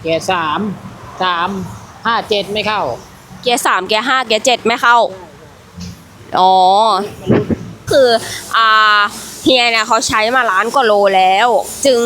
เกียร์สามสามห้าเจ็ดไม่เข้า เกียร์สามเกียร์ห้าเกียร์เจ็ดไม่เข้า อ๋อ คือ อ่า เฮียเนี่ยเขาใช้มาล้านกว่าโลแล้ว จึง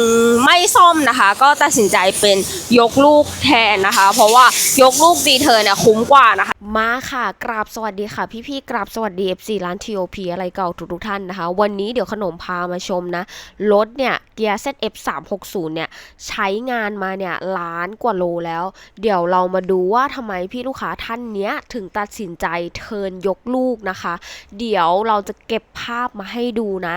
ไม่ซ่อมนะคะ ก็ตัดสินใจเป็นยกลูกแทนนะคะ เพราะว่ายกลูกดีเธอเนี่ยคุ้มกว่านะคะ มาค่ะกราบสวัสดีค่ะ พี่ๆกราบสวัสดี FC ร้าน TOP อะไรเก่าทุกๆท่านนะคะ วันนี้เดี๋ยวขนมพามาชมนะรถเนี่ยเกียร์ ZF 360เนี่ยใช้งานมาเนี่ยล้านกว่าโลแล้ว เดี๋ยวเรามาดูว่าทำไมพี่ลูกค้าท่านเนี้ยถึงตัดสินใจเทินยกลูกนะคะ เดี๋ยวเราจะเก็บภาพมาให้ดูนะ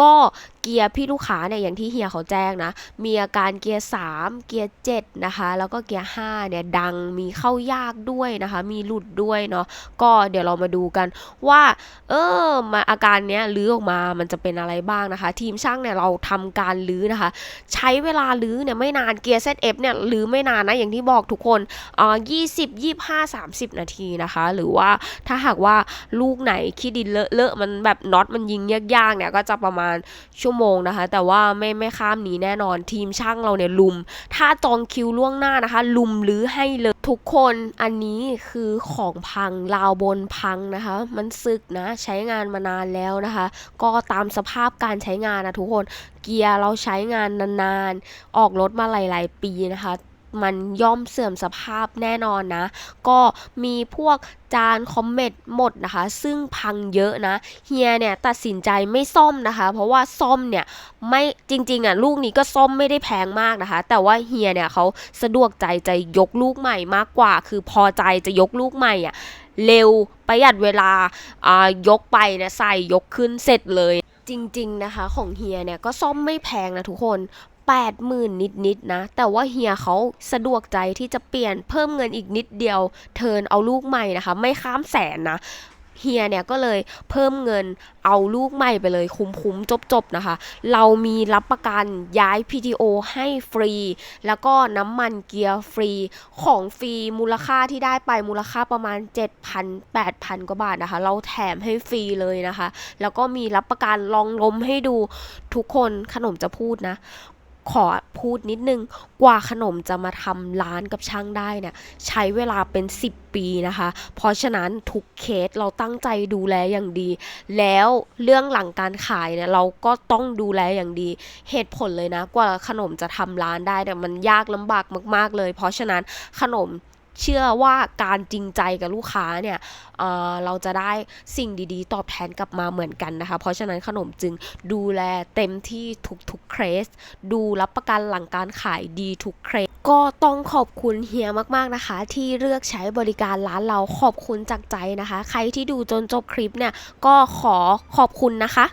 ก็เกียร์พี่ลูกค้าเนี่ยอย่างที่เฮียเขาแจ้งนะ มีอาการเกียร์ 3 เกียร์ 7 นะคะ แล้วก็เกียร์ 5 เนี่ยดังมีเข้ายากด้วยนะคะ มีหลุดด้วยเนาะก็เดี๋ยวเรามาดูกันว่า เออมาอาการเนี้ยลื้อออกมามันจะเป็นอะไรบ้างนะคะ ทีมช่างเนี่ยเราทำการลื้อนะคะ ใช้เวลาลื้อเนี่ยไม่นานเกียร์ ZF เนี่ยลื้อไม่นานนะอย่างที่บอกทุกคนอ่า20 25 30นาทีนะคะ หรือว่าถ้าหากว่าลูกไหนขี้ดินเลอะๆมันแบบน็อตมันยิงยากๆเนี่ยก็จะประมาณชั่วโมงนะคะ แต่ว่าไม่ไม่ข้ามนี้แน่นอนทีมช่างเราเนี่ยลุม ถ้าจองคิวล่วงหน้านะคะ ลุมลื้อให้เลยทุกคนอันนี้คือของพังราวบนพังนะคะ มันสึกนะใช้งานมานานแล้วนะคะ ก็ตามสภาพการใช้งานนะทุกคนเกียร์เราใช้งานนานๆ ออกรถมาหลาย ๆ ปีนะคะ มันย่อมเสื่อมสภาพแน่นอนนะ ก็มีพวกจานคอมเมตหมดนะคะ ซึ่งพังเยอะนะ เฮียเนี่ยตัดสินใจไม่ซ่อมนะคะ เพราะว่าซ่อมเนี่ยไม่จริงๆอะลูกนี้ก็ซ่อมไม่ได้แพงมากนะคะ แต่ว่าเฮียเนี่ยเขาสะดวกใจจะยกลูกใหม่มากกว่า คือพอใจจะยกลูกใหม่อะเร็วประหยัดเวลาอ่ายกไปนี่ยใส่ยกขึ้นเสร็จเลยจริงๆนะคะของเฮียเนี่ยก็ซ่อมไม่แพงนะทุกคน 80,000 นิดๆนะ แต่ว่าเฮียเขาสะดวกใจที่จะเปลี่ยนเพิ่มเงินอีกนิดเดียว เทินเอาลูกใหม่นะคะ ไม่ข้ามแสนนะเฮียเนี่ยก็เลยเพิ่มเงินเอาลูกใหม่ไปเลยคุ้มๆจบๆนะคะ เรามีรับประกันย้าย PTO ให้ฟรี แล้วก็น้ำมันเกียร์ฟรีของฟรีมูลค่าที่ได้ไปมูลค่าประมาณ 7,000 8,000 กว่าบาทนะคะ เราแถมให้ฟรีเลยนะคะ แล้วก็มีรับประกันลองลมให้ดูทุกคนขนมจะพูดนะ ขอพูดนิดนึงกว่าขนมจะมาทำร้านกับช่างได้เนี่ยใช้เวลาเป็น 10 ปีนะคะ เพราะฉะนั้นทุกเคสเราตั้งใจดูแลอย่างดี แล้วเรื่องหลังการขายเนี่ยเราก็ต้องดูแลอย่างดี เหตุผลเลยนะ กว่าขนมจะทำร้านได้เนี่ยมันยากลำบากมาก ๆเลย เพราะฉะนั้นขนม เชื่อว่าการจริงใจกับลูกค้าเนี่ยเเราจะได้สิ่งดีๆ ตอบแทนกลับมาเหมือนกันนะคะ เพราะฉะนั้นขนมจึงดูแลเต็มที่ทุกๆเคส ดูรับประกันหลังการขายดีทุกเคสก็ต้องขอบคุณเฮียมากๆนะคะ ที่เลือกใช้บริการร้านเราขอบคุณจากใจนะคะ ใครที่ดูจนจบคลิปเนี่ยก็ขอขอบคุณนะคะ